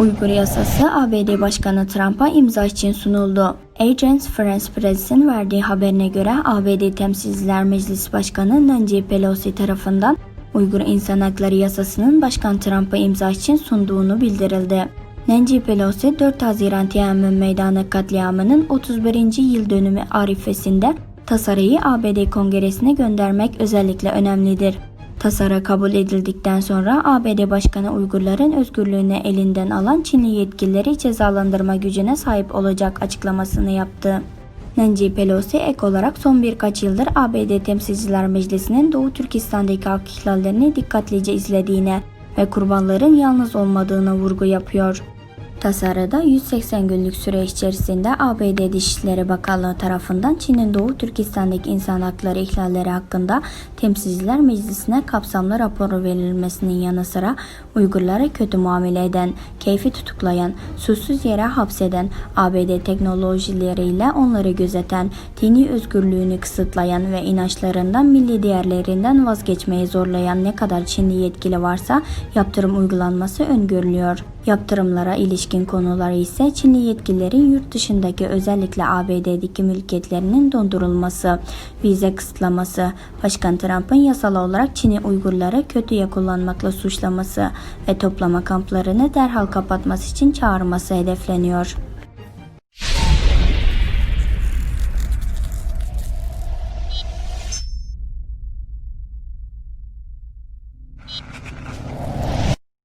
Uygur yasası ABD Başkanı Trump'a imza için sunuldu. Agence France Press'in verdiği haberine göre ABD Temsilciler Meclisi Başkanı Nancy Pelosi tarafından Uygur İnsan Hakları Yasası'nın Başkan Trump'a imza için sunduğunu bildirildi. Nancy Pelosi 4 Haziran Tiananmen Meydanı katliamının 31. yıl dönümü arifesinde tasarıyı ABD Kongresi'ne göndermek özellikle önemlidir. Tasarı kabul edildikten sonra ABD Başkanı Uygurların özgürlüğünü elinden alan Çinli yetkilileri cezalandırma gücüne sahip olacak açıklamasını yaptı. Nancy Pelosi ek olarak son birkaç yıldır ABD Temsilciler Meclisi'nin Doğu Türkistan'daki hak ihlallerini dikkatlice izlediğine ve kurbanların yalnız olmadığına vurgu yapıyor. Tasarıda 180 günlük süre içerisinde ABD Dışişleri Bakanlığı tarafından Çin'in Doğu Türkistan'daki insan hakları ihlalleri hakkında Temsilciler Meclisi'ne kapsamlı raporu verilmesinin yanı sıra Uygurlara kötü muamele eden, keyfi tutuklayan, suçsuz yere hapseden, ABD teknolojileriyle onları gözeten, dini özgürlüğünü kısıtlayan ve inançlarından milli değerlerinden vazgeçmeye zorlayan ne kadar Çinli yetkili varsa yaptırım uygulanması öngörülüyor. Yaptırımlara ilişkin konular ise Çinli yetkililerin yurt dışındaki özellikle ABD'deki mülkiyetlerinin dondurulması, vize kısıtlaması, Başkan Trump'ın yasal olarak Çin'i Uygurları kötüye kullanmakla suçlaması ve toplama kamplarını derhal kapatması için çağırması hedefleniyor.